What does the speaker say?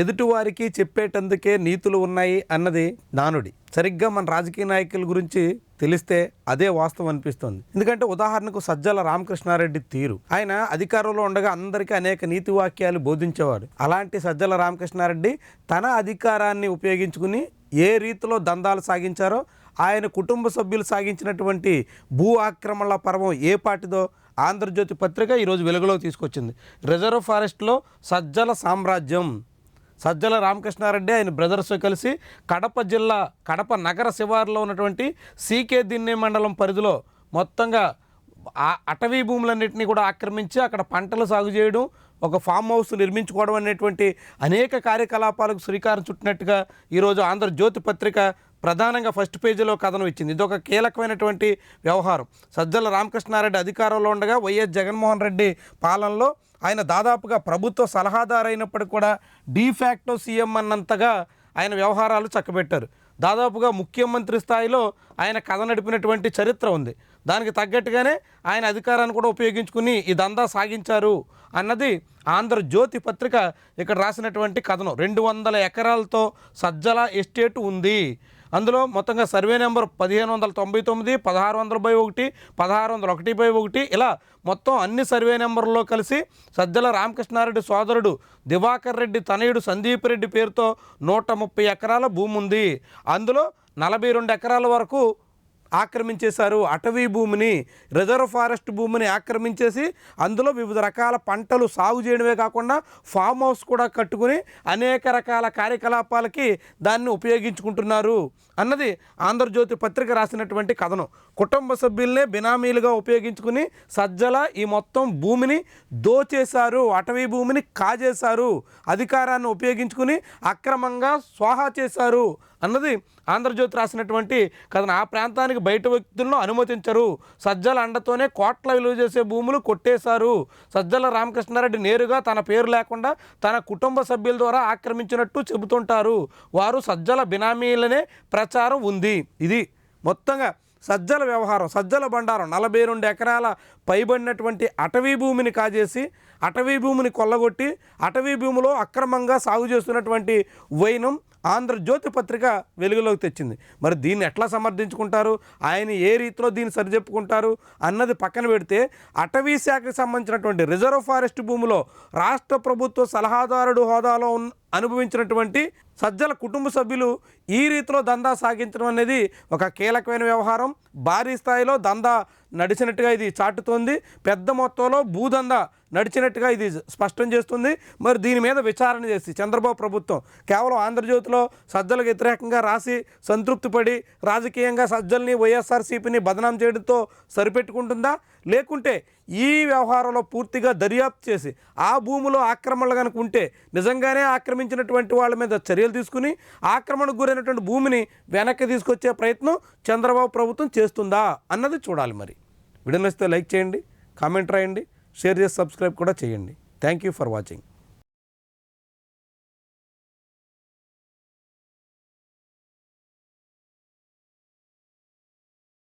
ఎదుటివారికి చెప్పేటందుకే నీతులు ఉన్నాయి అన్నది నానుడి సరిగ్గా మన రాజకీయ నాయకుల గురించి తెలిస్తే అదే వాస్తవం అనిపిస్తుంది. ఎందుకంటే ఉదాహరణకు సజ్జల రామకృష్ణారెడ్డి తీరు. ఆయన అధికారంలో ఉండగా అందరికీ అనేక నీతి వాక్యాలు బోధించేవాడు. అలాంటి సజ్జల రామకృష్ణారెడ్డి తన అధికారాన్ని ఉపయోగించుకుని ఏ రీతిలో దందాలు సాగించారో ఆయన కుటుంబ సభ్యులు సాగించినటువంటి భూ ఆక్రమణల పర్వం ఏ పాటిదో ఆంధ్రజ్యోతి పత్రిక ఈరోజు వెలుగులోకి తీసుకొచ్చింది. రిజర్వ్ ఫారెస్ట్లో సజ్జల సామ్రాజ్యం సజ్జల రామకృష్ణారెడ్డి ఆయన బ్రదర్స్ కలిసి కడప జిల్లా కడప నగర శివారులో ఉన్నటువంటి సీకే దిన్నే మండలం పరిధిలో మొత్తంగా అటవీ భూములన్నింటినీ కూడా ఆక్రమించి అక్కడ పంటలు సాగు చేయడం ఒక ఫామ్ హౌస్ నిర్మించుకోవడం అనేటువంటి అనేక కార్యకలాపాలకు శ్రీకారం చుట్టినట్టుగా ఈరోజు ఆంధ్రజ్యోతి పత్రిక ప్రధానంగా ఫస్ట్ పేజీలో కథనం ఇచ్చింది. ఇది ఒక కీలకమైనటువంటి వ్యవహారం. సజ్జల రామకృష్ణారెడ్డి అధికారంలో ఉండగా వైఎస్ జగన్మోహన్ రెడ్డి పాలనలో ఆయన దాదాపుగా ప్రభుత్వ సలహాదారు అయినప్పటికీ కూడా డీఫాక్టో సీఎం అన్నంతగా ఆయన వ్యవహారాలు చక్కబెట్టారు. దాదాపుగా ముఖ్యమంత్రి స్థాయిలో ఆయన కథ నడిపినటువంటి చరిత్ర ఉంది. దానికి తగ్గట్టుగానే ఆయన అధికారాన్ని కూడా ఉపయోగించుకుని ఈ దందా సాగించారు అన్నది ఆంధ్రజ్యోతి పత్రిక ఇక్కడ రాసినటువంటి కథనం. రెండు వందల ఎకరాలతో సజ్జల ఎస్టేట్ ఉంది. అందులో మొత్తంగా సర్వే నెంబర్ పదిహేను వందల తొంభై తొమ్మిది పదహారు వందల బై ఒకటి పదహారు వందల ఒకటి బై ఒకటి. ఇలా మొత్తం అన్ని సర్వే నెంబర్లో కలిసి సజ్జల రామకృష్ణారెడ్డి సోదరుడు దివాకర్ రెడ్డి తనయుడు సందీప్ రెడ్డి పేరుతో నూట ముప్పై ఎకరాల భూమి ఉంది అందులో నలభై రెండు ఎకరాల వరకు ఆక్రమించేశారు. అటవీ భూమిని రిజర్వ్ ఫారెస్ట్ భూమిని ఆక్రమించేసి అందులో వివిధ రకాల పంటలు సాగు చేయడమే కాకుండా ఫామ్ హౌస్ కూడా కట్టుకుని అనేక రకాల కార్యకలాపాలకి దాన్ని ఉపయోగించుకుంటున్నారు అన్నది ఆంధ్రజ్యోతి పత్రిక రాసినటువంటి కథనం. కుటుంబ సభ్యుల్నే బినామీలుగా ఉపయోగించుకుని సజ్జల ఈ మొత్తం భూమిని దోచేశారు అటవీ భూమిని కాజేశారు అధికారాన్ని ఉపయోగించుకుని అక్రమంగా స్వాహా చేశారు అన్నది ఆంధ్రజ్యోతి రాసినటువంటి కథను. ఆ ప్రాంతానికి బయట వ్యక్తులను అనుమతించరు. సజ్జల అండతోనే కోట్ల విలువ చేసే భూములు కొట్టేశారు. సజ్జల రామకృష్ణారెడ్డి నేరుగా తన పేరు లేకుండా తన కుటుంబ సభ్యుల ద్వారా ఆక్రమించినట్టు చెబుతుంటారు. వారు సజ్జల బినామీలనే ప్రచారం ఉంది. ఇది మొత్తంగా సజ్జల వ్యవహారం సజ్జల బండారం. నలభై రెండు ఎకరాల పైబడినటువంటి అటవీ భూమిని కాజేసి అటవీ భూమిని కొల్లగొట్టి అటవీ భూమిలో అక్రమంగా సాగు చేస్తున్నటువంటి వైనం ఆంధ్రజ్యోతి పత్రిక వెలుగులోకి తెచ్చింది. మరి దీన్ని ఎట్లా సమర్థించుకుంటారు? ఆయన ఏ రీతిలో దీన్ని సరిచెప్పుకుంటారు? అన్నది పక్కన పెడితే అటవీ శాఖకు సంబంధించినటువంటి రిజర్వ్ ఫారెస్ట్ భూమిలో రాష్ట్ర ప్రభుత్వ సలహాదారుడు హోదాలో ఉన్న అనుభవించినటువంటి సజ్జల కుటుంబ సభ్యులు ఈ రీతిలో దందా సాగించడం అనేది ఒక కీలకమైన వ్యవహారం. భారీ స్థాయిలో దందా నడిచినట్టుగా ఇది చాటుతోంది. పెద్ద మొత్తంలో భూదందా నడిచినట్టుగా ఇది స్పష్టం చేస్తుంది. మరి దీని మీద విచారణ చేసి చంద్రబాబు ప్రభుత్వం కేవలం ఆంధ్రజ్యోతిలో సజ్జలకు వ్యతిరేకంగా రాసి సంతృప్తి పడి రాజకీయంగా సజ్జల్ని వైఎస్ఆర్సీపీని బదనాం చేయడంతో సరిపెట్టుకుంటుందా? లేకుంటే ఈ వ్యవహారంలో పూర్తిగా దర్యాప్తు చేసి ఆ భూమిలో ఆక్రమణలు కనుక ఉంటే నిజంగానే ఆక్రమించినటువంటి వాళ్ళ మీద చర్యలు తీసుకుని ఆక్రమణకు గురైనటువంటి భూమిని వెనక్కి తీసుకొచ్చే ప్రయత్నం చంద్రబాబు ప్రభుత్వం చేస్తుందా అన్నది చూడాలి మరి. వీడియో నచ్చితే లైక్ చేయండి కామెంట్ రాయండి షేర్ చేసి సబ్స్క్రైబ్ కూడా చేయండి. Thank you for watching